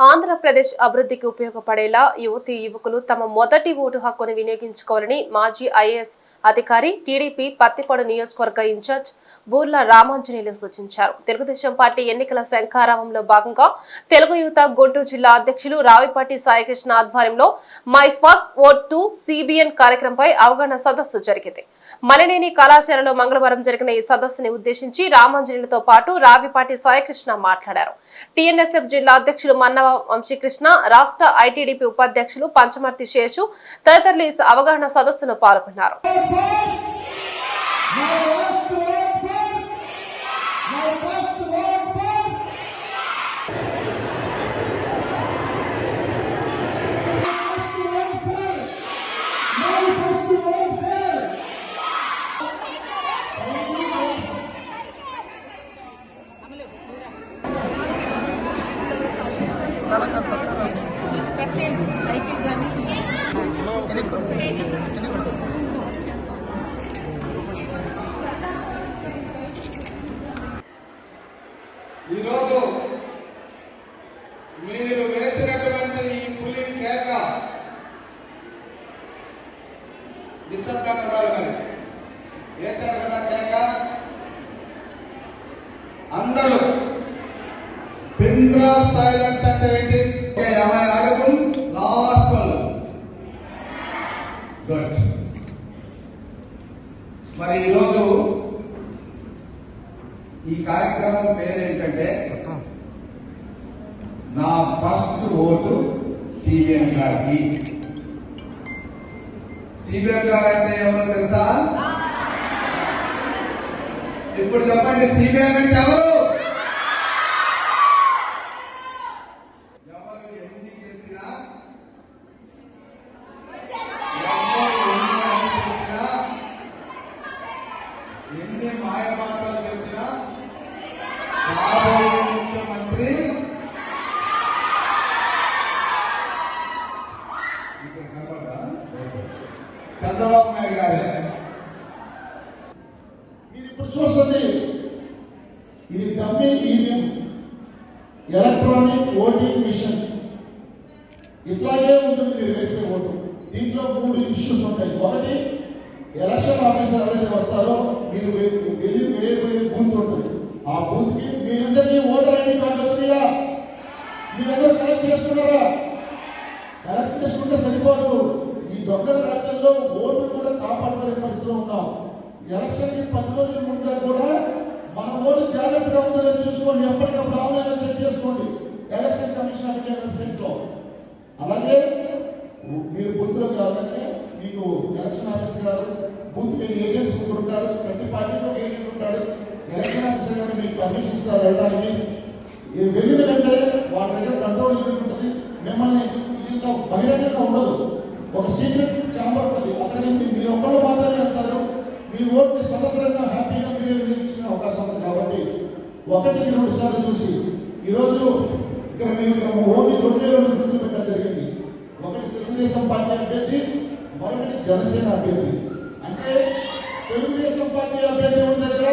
ఆంధ్రప్రదేశ్ అభివృద్ధికి ఉపయోగపడేలా యువతి యువకులు తమ మొదటి ఓటు హక్కును వినియోగించుకోవాలని మాజీ ఐఏఎస్ అధికారి టీడీపీ పత్తిపాడు నియోజకవర్గ ఇన్ఛార్జ్ బూర్ల రామాంజనేయులు సూచించారు. తెలుగుదేశం పార్టీ ఎన్నికల శంఖారావంలో భాగంగా తెలుగు యువత గుంటూరు జిల్లా అధ్యక్షులు రావిపాటి సాయికృష్ణ ఆధ్వర్యంలో my first vote to CBN కార్యక్రమంపై అవగాహన సదస్సు జరిగింది. మలినేని కళాశాలలో మంగళవారం జరిగిన ఈ సదస్సుని ఉద్దేశించి రామాంజనులతో పాటు రావిపాటి సాయకృష్ణ మాట్లాడారు. టీఎన్ఎస్ఎఫ్ జిల్లా అధ్యక్షులు మన్నవ వంశీకృష్ణ రాష్ట్ర ఐటీడీపీ ఉపాధ్యక్షులు పంచమర్తి శేషు తదితరులు ఈ అవగాహన సదస్సులో పాల్గొన్నారు. ఈరోజు మీరు వేసినటువంటి ఈ పులి కేక నిశ్శబ్దంగా ఉండాలి మరి. వేశారు కదా కేక? అందరూ పిన్ డ్రాప్ సైలెన్స్ అంటే ఏంటి? ఓకే అమ్మాయి అడుగు లాస్ట్ వాళ్ళు గుడ్ మరి ఈరోజు ఈ కార్యక్రమం పేరు ఏంటంటే నా ఫస్ట్ ఓటు సిబిఎన్ గారికి. సిబిఎన్ గారు అంటే ఎవరో తెలుసా? ఇప్పుడు చెప్పండి సిబిఎన్ అంటే ఎవరు ఎన్ని చెప్పినా ఎవరు ఎన్ని అని చెప్పినా ఎన్ని మాయ మాటలు చెప్పినా రాబోయే ముఖ్యమంత్రి చంద్రబాబు నాయుడు గారు. మీరు ఇప్పుడు చూస్తుంది ఇది dummy EVM electronic voting machine. ఇట్లాగే ఉంటుంది మీరు వేసే ఓటు. దీంట్లో మూడు ఇష్యూస్ ఉంటాయి. ఒకటి ఎలక్షన్ ఆఫీసర్ ఎవరైతే వస్తారో మీరు వెళ్ళి వేయబోయే బూత్ ఉంటుంది. ఆ బూత్కి మీరందరినీ ఓటర్ ఐడి కార్డు వచ్చినాయా? మీరందరూ కలెక్ట్ చేసుకున్నారా? కలెక్ట్ చేసుకుంటే సరిపోదు. ఈ దొంగల రాజ్యంలో ఓటు కూడా కాపాడుకునే పరిస్థితిలో ఉన్నాం. ఎలక్షన్కి పది రోజుల ముందే కూడా మన ఓటు జాగ్రత్తగా ఉందో చూసుకోండి. ఎప్పటికప్పుడు ఆన్లైన్ చెక్ చేసుకోండి. ఎలక్షన్ కమిషన్ అడిగే వెబ్సైట్లో అలాగే మీరు బూత్లో కావాలంటే మీకు election officer garu booth agents ఉంటారు ప్రతి పార్టీలో ఉంటాడు ఎలక్షన్ ఆఫీసర్ గారు మీకు పర్మిషన్ ఇస్తారు వెళ్ళడానికి. ఇది వెళ్ళిన వెంటనే వాళ్ళ దగ్గర కంట్రోల్ యూనిట్ ఉంటుంది. మిమ్మల్ని ఇంత బహిరంగంగా ఉండదు. ఒక సీక్రెట్ ఛాంబర్ ఉంటుంది. అక్కడికి మీ- మీరు ఒక్కళ్ళు మాత్రమే వెళ్తారు. మీ ఓట్ని స్వతంత్రంగా హ్యాపీగా మీరే వినియోగించుకునే అవకాశం ఉంది కాబట్టి ఒకటికి రెండు సార్లు చూసి ఈరోజు ఇక్కడ మీరు ఓన్లీ రెండే రెండు గుర్తులు పెట్టడం జరిగింది. ఒకటి తెలుగుదేశం పార్టీ అభ్యర్థి మరొకటి జనసేన అభ్యర్థి. అంటే తెలుగుదేశం పార్టీ అభ్యర్థి ఉన్న దగ్గర?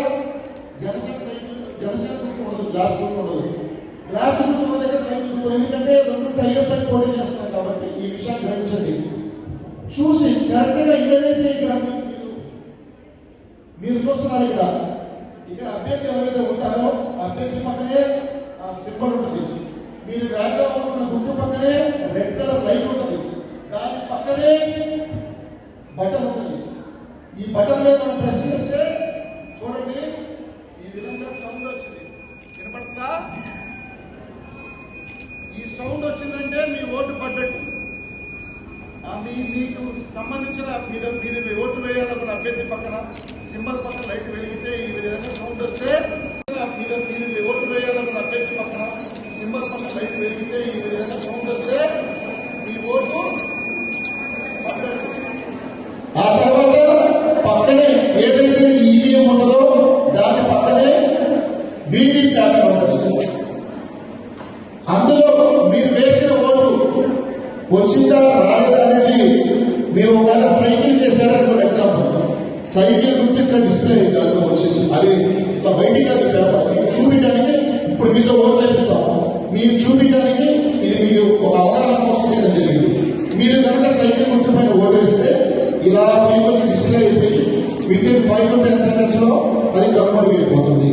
జనసేన సైకిల్ జనసేన ఉండదు గ్లాస్ గుర్తు ఉండదు. గ్లాస్ గుర్తు ఉన్న దగ్గర సైకిల్ గుర్తు ఎందుకంటే రెండు టైర్పై పోటీ చేస్తున్నాయి కాబట్టి ఈ విషయాన్ని గ్రహించండి. చూసి కరెక్ట్గా ఏదైతే ఇక్కడ మీరు మీరు చూస్తున్నారు ఇక్కడ. ఇక్కడ అభ్యర్థి ఎవరైతే ఉంటారో అభ్యర్థి పక్కనే ఆ సింబల్ ఉంటుంది. మీరు వేద్దాం అనుకున్న గుర్తు పక్కనే రెడ్ కలర్ లైట్ ఉంటుంది. దాని పక్కనే బటన్ ఉంటుంది. ఈ బటన్ మీద మనం ప్రెస్ చేస్తే చూడండి ఈ విధంగా సౌండ్ వచ్చింది. వినపడుతుందా? ఈ సౌండ్ వచ్చిందంటే మీ ఓటు పడ్డట్టు. అది మీకు సంబంధించిన మీరు మీరు ఓటు వేయాలనుకున్న అభ్యర్థి పక్కన సింబల్ పక్కన లైట్ వెళ్ళి ఈ విధంగా సౌండ్ వస్తే మీరు మీరు మీ ఓటు వేయాలనుకున్న అభ్యర్థి పక్కన సింబల్ పక్కన లైట్ వెలిగితే ఈ విధంగా సౌండ్ వస్తే మీ ఓటు పడ్డట్టు ఆ తర్వాత పక్కనే ఏదైతే ఉంటుందో ఉండదో దాని పక్కనే వీవీ ప్యాటర్న్ ఉంటుంది. అందులో మీరు వేసిన ఓటు వచ్చిందా రాలేదా అనేది మీరు ఒకవేళ సైకిల్ చేశారనుకోండి ఎగ్జాంపుల్ సైకిల్ గుర్తు ఇక్కడ డిస్ప్లే అయింది వచ్చింది. అది ఇట్లా బయటికి అది పేపర్ మీకు చూపించడానికి ఇప్పుడు మీతో ఓట్లు వేపిస్తాం. మీరు చూపించడానికి ఇది మీకు ఒక అవగాహన కోసం చేయడం జరిగింది మీరు కనుక సైకిల్ గుర్తు పైన ఓటు వేస్తే ఇలా within five to ten సెకండ్స్లో అది కనుమరుగైపోతుంది